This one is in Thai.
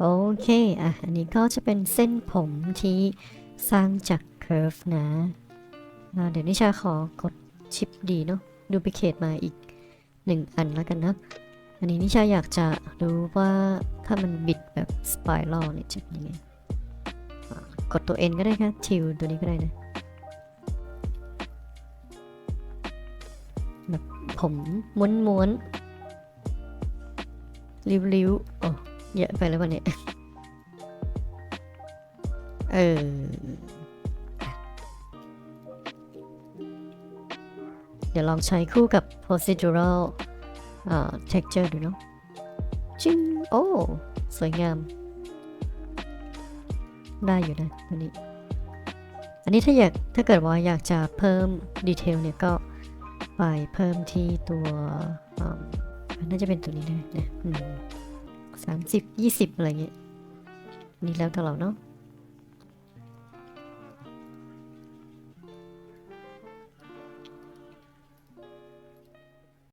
โอเคอะอันนี้ก็จะเป็นเส้นผมที่สร้างจาก curve นะเดี๋ยวนิชาขอกดชิปดีเนาะดูไปเคทมาอีกหนึ่งอันแล้วกันนะ อันนี้นิชาอยากจะรู้ว่าถ้ามันบิดแบบ spiral เนี่ยจะเป็นยังไงกดตัว N ก็ได้ค่ะทิวตัวนี้ก็ได้นะแบบผมม้วนๆริ้วๆโอ้ เยอะไปแล้ววันนี้เออเดี๋ยวลองใช้คู่กับ procedural อ่า texture ดูเนาะจิ้งโอ้ สวยงาม ได้อยู่นะตัวนี้ อันนี้ถ้าอยากถ้าเกิดว่าอยากจะเพิ่มดีเทลเนี่ยก็ไปเพิ่มที่ตัวอ่าน่าจะเป็นตัวนี้นะนะ สามสิบยี่สิบอะไรเงี้ยนี่แล้วแต่เราเนาะ